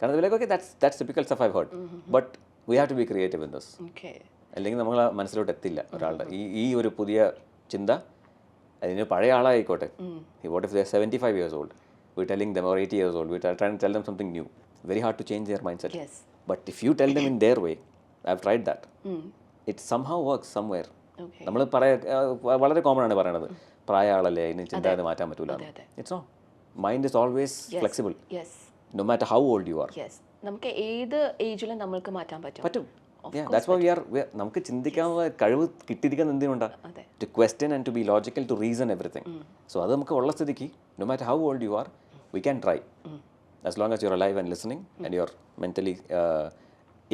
കാരണം like okay that's that's typical stuff I heard but we have to be creative in this okay അല്ലെങ്കിൽ നമ്മൾ മനസ്സിലോട്ട് എത്തില്ല ഒരാളുടെ. ഈ ഈ ഒരു പുതിയ ചിന്ത അതിന് പഴയ ആളായിക്കോട്ടെ. What if the seventy five years old we telling them or eighty years old we try tell them something new very hard to change their mind set but if you tell them in their way I have tried that it somehow works somewhere where നമ്മൾ പറയാ വളരെ common ആണ് പറയണത്. പ്രായ ആളല്ലേ അതിന് ചിന്ത മാറ്റാൻ പറ്റൂല. It's no mind is always flexible no matter how old you are നമുക്ക് ഏത് ഏജിലും നമ്മൾക്ക് മാറ്റാൻ പറ്റും. പറ്റും. നമുക്ക് ചിന്തിക്കാനുള്ള കഴിവ് കിട്ടിയിരിക്കുന്ന എന്തിനുണ്ടാ? അതെ. To question and to be logical to reason everything so അത് നമുക്ക് ഉള്ള സ്ഥിതിക്ക് no matter how old you are we can try as long as your live and listening and your mentally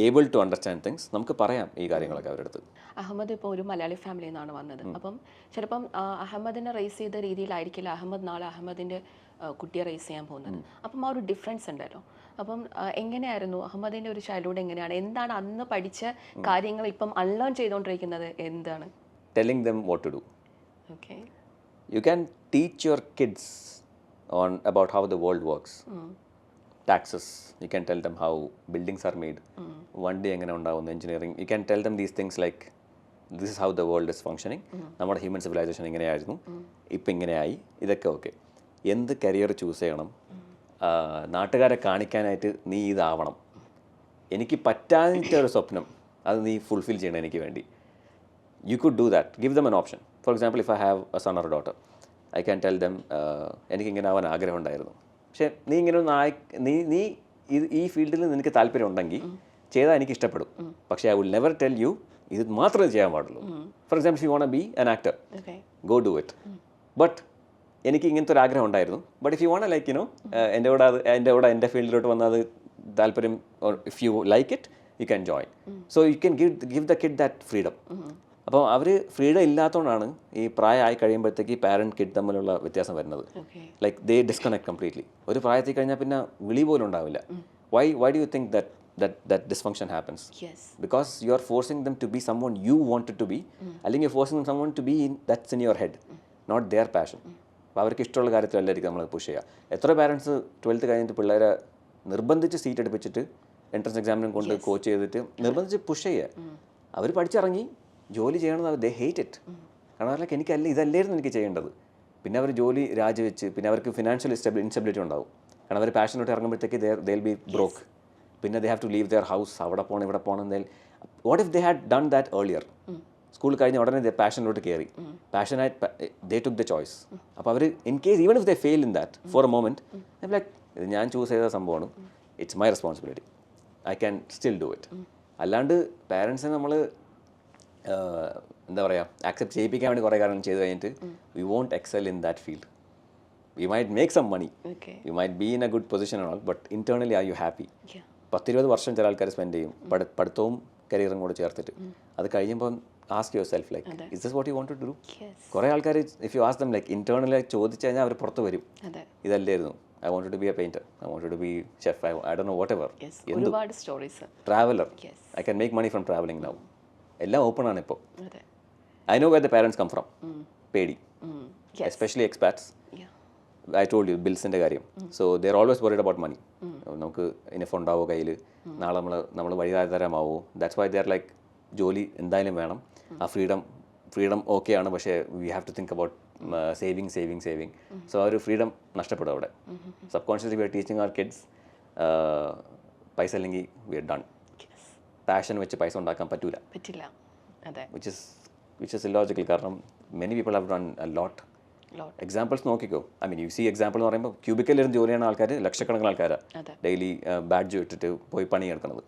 able to understand things നമുക്ക് പറയാം ഈ കാര്യങ്ങളൊക്കെ അവരുടെ അടുത്ത്. അഹമ്മദ് ഇപ്പോൾ ഒരു മലയാളി ഫാമിലിയിൽ നിന്നാണ് വന്നത്. അപ്പം ചിലപ്പം അഹമ്മദിനെ റേസ് ചെയ്ത രീതിയിലായിരിക്കില്ല അഹമ്മദ് നാളെ അഹമ്മദിന്റെ കുട്ടിയെ റേസ് ചെയ്യാൻ പോകുന്നത്. അപ്പം ആ ഒരു ഡിഫറൻസ് ഉണ്ടല്ലോ. അപ്പം എങ്ങനെയായിരുന്നു? അഹമ്മദിന്റെ ഒരു ചൈൽഡ്ഹുഡ് എങ്ങനെയാണ്? എന്താണ് അന്ന് പഠിച്ച കാര്യങ്ങൾ ഇപ്പം അൺലേൺ ചെയ്തുകൊണ്ടിരിക്കുന്നത് എന്താണ്? Telling them what to do okay you can teach your kids on about how the world works. Taxes you can tell them how buildings are made വണ്ടി എങ്ങനെ ഉണ്ടാവുന്നു engineering you can tell them these things like this is how the world is functioning നമ്മുടെ human civilisation ഇങ്ങനെയായിരുന്നു ഇപ്പം ഇങ്ങനെയായി ഇതൊക്കെ okay എന്ത് career choose ചെയ്യണം? നാട്ടുകാരെ കാണിക്കാനായിട്ട് നീ ഇതാവണം. എനിക്ക് പറ്റാഞ്ഞിട്ട ഒരു സ്വപ്നം അത് നീ ഫുൾഫിൽ ചെയ്യണം എനിക്ക് വേണ്ടി. You could do that give them an option for example if I have a son or daughter I can tell them them എനിക്ക് ഇങ്ങനെ ആവാൻ ആഗ്രഹം ഉണ്ടായിരുന്നു. പക്ഷേ നീ ഇങ്ങനെ ഒന്ന് ആയി നീ നീ ഇത് ഈ ഫീൽഡിൽ നിനക്ക് താല്പര്യം ഉണ്ടെങ്കിൽ ചെയ്താൽ എനിക്ക് ഇഷ്ടപ്പെടും. പക്ഷേ I will never tell you ഇത് മാത്രമേ ചെയ്യാൻ പാടുള്ളൂ. For example you want be an actor go do it but എനിക്ക് ഇങ്ങനത്തെ ഒരു ആഗ്രഹം ഉണ്ടായിരുന്നു. But if you want like you know എന്റെ കൂടെ അത് എന്റെ കൂടെ എന്റെ ഫീൽഡിലോട്ട് വന്നാൽ അത് താല്പര്യം if you like it you can join so you can give give the kid that freedom അപ്പോൾ അവർ ഫ്രീഡം ഇല്ലാത്തതുകൊണ്ടാണ് ഈ പ്രായമായി കഴിയുമ്പോഴത്തേക്ക് പാരന്റ് കിഡ് തമ്മിലുള്ള വ്യത്യാസം വരുന്നത്. ലൈക്ക് ദേ ഡിസ്കണക്ട് കംപ്ലീറ്റ്ലി ഒരു പ്രായത്തിൽ കഴിഞ്ഞാൽ പിന്നെ വിളി പോലും ഉണ്ടാവില്ല. Why why do you think that that that dysfunction happens yes because you are forcing them to be someone you wanted to be അല്ലെങ്കിൽ forcing forcing them to be be in that's in your head not their passion. അപ്പോൾ അവർക്ക് ഇഷ്ടമുള്ള കാര്യത്തിലല്ലായിരിക്കും നമ്മൾ push ചെയ്യുക. എത്ര parents twelfth കഴിഞ്ഞിട്ട് പിള്ളേരെ നിർബന്ധിച്ച് സീറ്റ് എടുപ്പിച്ചിട്ട് എൻട്രൻസ് എക്സാമിനും കൊണ്ട് കോച്ച് ചെയ്തിട്ട് നിർബന്ധിച്ച് പുഷ് ചെയ്യുക. അവർ പഠിച്ചിറങ്ങി ജോലി ചെയ്യണമെന്ന് ദേ ഹേറ്റ് ഇറ്റ് കാരണം അവർക്ക് എനിക്കല്ല ഇതല്ലായിരുന്നു എനിക്ക് ചെയ്യേണ്ടത്. പിന്നെ അവർ ജോലി രാജിവെച്ച് പിന്നെ അവർക്ക് ഫിനാൻഷ്യൽ ഇൻസ്റ്റബിലിറ്റി ഉണ്ടാവും. കാരണം അവർ പാഷനോട്ട് ഇറങ്ങുമ്പോഴത്തേക്ക് ദേ ബി ബ്രോക്ക് പിന്നെ they have to leave their house അവിടെ പോകണം ഇവിടെ പോകണം what if they had done that earlier school കഴിഞ്ഞ ഉടനെ ദേ പാഷനിലോട്ട് കയറി പാഷനായിട്ട് ദേ ടുക്ക് ദ ചോയ്സ് അപ്പോൾ അവർ in case even if they fail in that for a moment like ഇത് ഞാൻ ചൂസ് ചെയ്ത സംഭവമാണ്. It's my responsibility I can still do it അല്ലാണ്ട് പാരൻസിനെ നമ്മൾ എന്താ പറയുക ആക്സെപ്റ്റ് ചെയ്യിപ്പിക്കാൻ വേണ്ടി കുറേ കാര്യങ്ങൾ ചെയ്ത് കഴിഞ്ഞിട്ട് we won't excel in that field we might make some money you might be in a good position ആണോ but internally are you happy പത്തിരുപത് വർഷം ചില ആൾക്കാർ സ്പെൻഡ് ചെയ്യും പഠി- പഠിത്തവും കരിയറും കൂടെ ചേർത്തിട്ട്. അത് കഴിയുമ്പോൾ ask yourself like is this what you want to do കുറേ ആൾക്കാർ if you ask them like internally ചോദിച്ചു കഴിഞ്ഞാൽ അവർ പുറത്ത് വരും. ഇതല്ലായിരുന്നു. I want to be a painter I want to be chef I I do know whatever traveller. I can make money from travelling now എല്ലാം open ആണ് ഇപ്പോൾ I know where the parents come from പേടി. Especially expats I told you ബിൽസിന്റെ കാര്യം. So they're always worried about money നമുക്ക് ഇനി ഉണ്ടാവോ കയ്യിൽ നാളെ നമ്മൾ നമ്മൾ വഴിതാരമാവോ ദാറ്റ്സ് വൈ ദർ ലൈക്ക് ജോലി എന്തായാലും വേണം. ആ ഫ്രീഡം ഫ്രീഡം ഓക്കെ ആണ്. പക്ഷേ we have to think about saving saving saving so ആ ഒരു ഫ്രീഡം നഷ്ടപ്പെടും അവിടെ. Subconsciously we are teaching our kids പൈസ അല്ലെങ്കിൽ വി ആർ ഡൺ പാഷൻ വെച്ച് പൈസ ഉണ്ടാക്കാൻ പറ്റൂല. പറ്റില്ല. അതെ. Which is which is illogical കാരണം many people have done lot examples നോക്കിക്കോ. I mean you see example എന്ന് പറയുമ്പോൾ ക്യൂബിക്കലിരുന്ന് ജോലി ചെയ്യുന്ന ആൾക്കാർ ലക്ഷക്കണക്കിന് ആൾക്കാരാണ് ഡെയിലി ബാഡ്ജ് ഇട്ടിട്ട് പോയി പണി എടുക്കുന്നത്.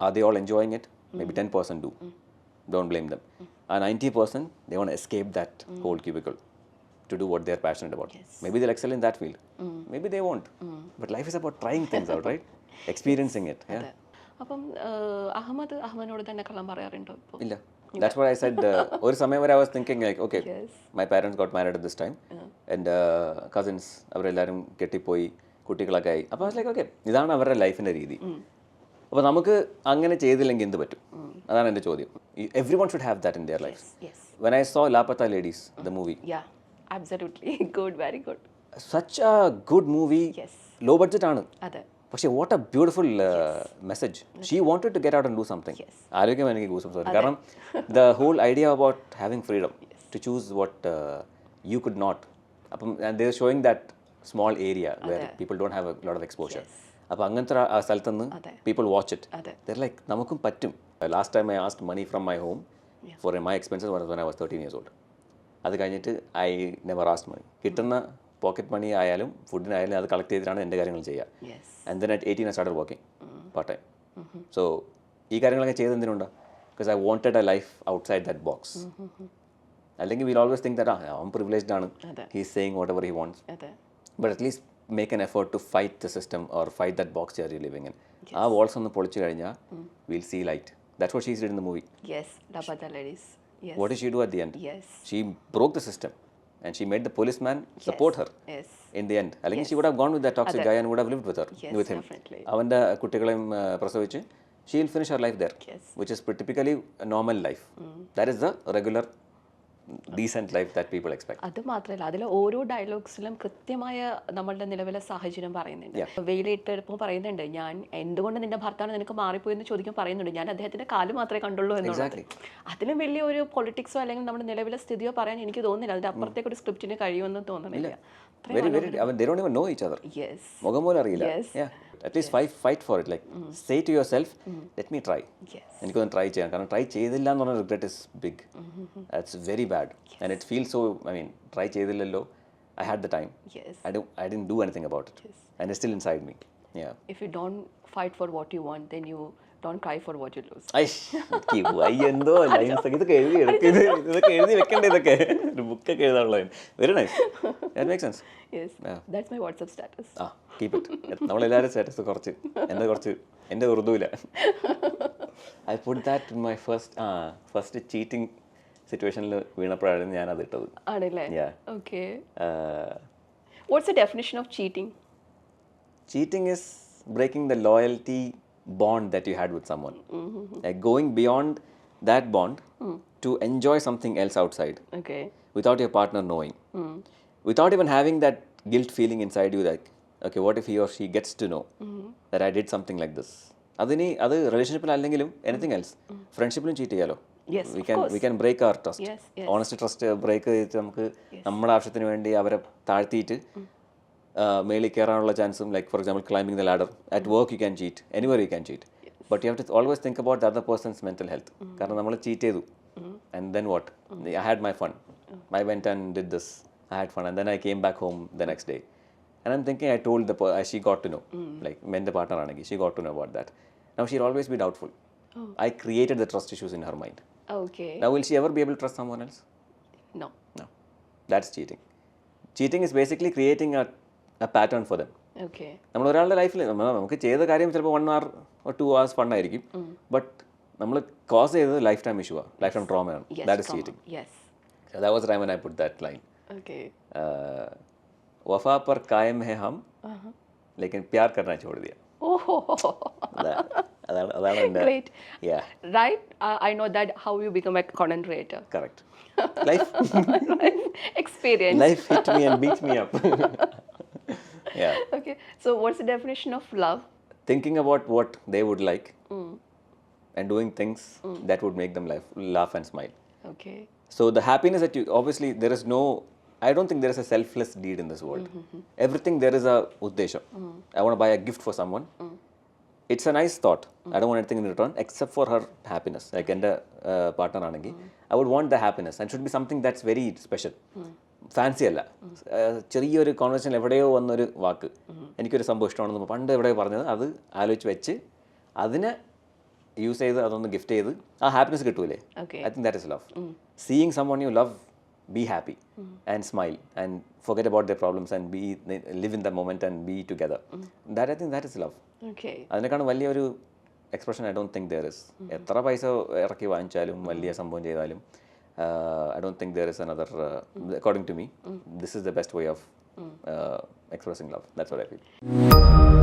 Are they all enjoying it maybe ten percent do don't blame them ah ninety percent they want escape that whole cubicle to do what their passion about maybe they're excel in that field maybe want but life is about trying things out right experiencing it അതെ. അപ്പം അഹമ്മദ് അഹമ്മദിനോട് തന്നെ കള്ളം പറയാറുണ്ടോ ഇപ്പോൾ ഇല്ല. That's what I said ഒരു സമയം വരെ I was thinking like okay my parents got married at this time എന്റെ കസിൻസ് അവരെല്ലാവരും കെട്ടിപ്പോയി കുട്ടികളൊക്കെ ആയി. അപ്പോൾ ലൈക്ക് ഓക്കെ ഇതാണ് അവരുടെ ലൈഫിന്റെ രീതി. അപ്പോൾ നമുക്ക് അങ്ങനെ ചെയ്തില്ലെങ്കിൽ എന്ത് പറ്റും? അതാണ് എന്റെ ചോദ്യം. Everyone should have that in their life when I saw Laapataa Ladies the movie good very good such a good movie low budget ആണ്. അതെ. പക്ഷേ what a beautiful message she wanted to get out and do something ആരോഗ്യം എനിക്ക് ഗൂസം sorry കാരണം the whole idea about having freedom to choose what you could not അപ്പം they're showing that small area where people don't have a lot of exposure അപ്പോൾ അങ്ങനത്തെ ആ സ്ഥലത്തുനിന്ന് നിന്ന് people watch it they're like നമുക്കും പറ്റും. Last time I asked money from my home for my expenses when I was thirteen years old അത് കഴിഞ്ഞിട്ട് I never asked മണി കിട്ടുന്ന പോക്കറ്റ് മണി ആയാലും ഫുഡിനായാലും അത് കളക്ട് ചെയ്തിട്ടാണ് എന്റെ കാര്യങ്ങൾ ചെയ്യുക. And then at eighteen I started working part time so ഈ കാര്യങ്ങളൊക്കെ ചെയ്ത് എന്തിനുണ്ടോ? Because I wanted a life outside that box അല്ലെങ്കിൽ വിൽ ഓൾവേസ് തിങ്ക് ദാറ്റ് ആ അവൻ പ്രിവിലേജ്ഡ് ആണ്. He saying whatever he wants but at least make an effort to fight the system or fight that box ചെറിയ living in ആ walls ഒന്ന് പൊളിച്ചു കഴിഞ്ഞാൽ will see light that what she's in the movie what she do at the end she broke the system and she made the policeman support her yes in the end അല്ലെങ്കിൽ she would have gone with the toxic guy and would have lived with her Yes, with him definitely. അവന്റെ കുട്ടികളെയും ആ, പ്രസവിച്ച് she will finish her life there Yes. Which is typically normal life that is the regular decent life that people expect അത് മാത്രമല്ല അതിൽ ഓരോ ഡയലോഗ്സിലും കൃത്യമായ നമ്മളുടെ നിലവിലെ സാഹചര്യം പറയുന്നുണ്ട്. വെയിലിട്ടപ്പോൾ പറയുന്നുണ്ട് ഞാൻ എന്തുകൊണ്ട് നിന്റെ ഭർത്താവ് നിനക്ക് മാറിപ്പോയി എന്ന് ചോദിക്കാൻ പറയുന്നുണ്ട് ഞാൻ അദ്ദേഹത്തിന്റെ കാൽ മാത്രമേ കണ്ടുള്ളൂ എന്നുള്ളത്. അതിലും വലിയ ഒരു പൊളിറ്റിക്സോ അല്ലെങ്കിൽ നമ്മുടെ നിലവിലെ സ്ഥിതിയോ പറയാൻ എനിക്ക് തോന്നുന്നില്ല. അതിന്റെ അപ്പുറത്തേക്ക് ഒരു സ്ക്രിപ്റ്റിന് കഴിയുമെന്ന് തോന്നുന്നില്ല വെരി വെരി അവൻ they don't even know each other yes മുഖം പോലും അറിയില്ല Yes. At least fight fight for it like say to yourself let me try yes എനിക്കൊന്ന് ട്രൈ ചെയ്യാം കാരണം ട്രൈ ചെയ്തില്ല എന്ന് പറഞ്ഞ regret is big that's very bad and it feel so I mean try ചെയ്തില്ലല്ലോ I had the time yes I don't I didn't do anything about it. And it's still inside me. Yeah. If you don't fight for what you want then you don't cry for what you lose എന്തോ lines ഇതൊക്കെ എഴുതി ഇതൊക്കെ എഴുതി വെക്കണ്ടേ ഇതൊക്കെ? ഒരു ബുക്കൊക്കെ എഴുതാനുള്ളത് very nice that make sense yes that's my WhatsApp status ആ കീപ് ഇറ്റ് നമ്മളെല്ലാവരും സ്റ്റാറ്റസ് കുറച്ച്. എന്റെ കുറച്ച് എന്റെ ഉറുദുവില്ല I put that my first ആ ഫസ്റ്റ് ചീറ്റിംഗ് സിറ്റുവേഷനിൽ വീണപ്പോഴായിരുന്നു ഞാൻ അത് ഇട്ടത്. ആണല്ലേ. Okay what's definition of cheating cheating is breaking the loyalty bond that you had with someone Mm-hmm. like going beyond that bond mm. to enjoy something else outside Okay. without your partner knowing Mm. without even having that guilt feeling inside you like okay what if he or she gets to know mm-hmm. that i did something like this അതിനി അത് റിലേഷൻഷിപ്പിൽ അല്ലെങ്കിലും anything else ഫ്രണ്ട്ഷിപ്പിലും cheat ചെയ്യാലോ Yes, we can we can break our trust Yes, yes. Honest trust break ചെയ്തിട്ട് നമുക്ക് നമ്മുടെ ആവശ്യത്തിന് വേണ്ടി അവരെ താഴ്ത്തിയിട്ട് മേളിൽ കയറാനുള്ള ചാൻസും like for example climbing the ladder at work you can cheat anywhere you can cheat but you have to always think about the other person's mental health കാരണം നമ്മൾ ചീറ്റ് ചെയ്തു. And then what I had my fun I went and did this I had fun and then I came back home the next day and I'm thinking I told the she got to know like എന്റെ partner ആണെങ്കിൽ she got to know about that now she always be doubtful I created the trust issues in her mind okay Now, will she ever be able to trust someone else? No No. That's cheating. Cheating is basically creating pattern for them നമ്മൾ ഒരാളുടെ ലൈഫിൽ നമുക്ക് ചെയ്ത കാര്യം ചിലപ്പോൾ one hour two hours fun but നമ്മൾ cause ചെയ്തത് life time issue ആണ്. Life time ട്രോമയാണ് that is that was time I put that line വഫാ പർ കായം ഹെ ഹം? ലൈക്ക് പ്യാർ കർണ ചോട് Diya. Experience life hit me and beat me up yeah Okay. So, what's the definition of love? thinking about what they would like and doing things that would make them laugh, laugh and smile. Okay. So the happiness that you obviously there is no. I don't think there is a selfless deed in this world. Everything there is a uddesha. I want to buy a gift for someone. It's a nice thought. I don't want anything in return except for her happiness. Like എൻ്റെ partner ആണെങ്കിൽ I would want the happiness and should be something that's very special. Fancy അല്ല ചെറിയൊരു conversation എവിടെയോ വന്നൊരു വാക്ക്. എനിക്കൊരു സംഭവം ഇഷ്ടമാണെന്ന് പണ്ട് എവിടെയോ പറഞ്ഞത്. അത് ആലോചിച്ച് വെച്ച് അതിനെ യൂസ് ചെയ്ത് അതൊന്ന് ഗിഫ്റ്റ് ചെയ്ത് ആ ഹാപ്പിനെസ് കിട്ടൂലേ? I think that is love seeing someone you love be happy and smile and forget about the problems and be live in the moment and be together. That I think that is love Okay. അതിനേക്കാളും വലിയൊരു expression I don't think there is എത്ര പൈസ ഇറക്കി വാങ്ങിച്ചാലും വലിയ സംഭവം ചെയ്താലും Uh, I don't think there is another, uh, mm. according to me, mm. this is the best way of mm. uh, expressing love. That's what I feel.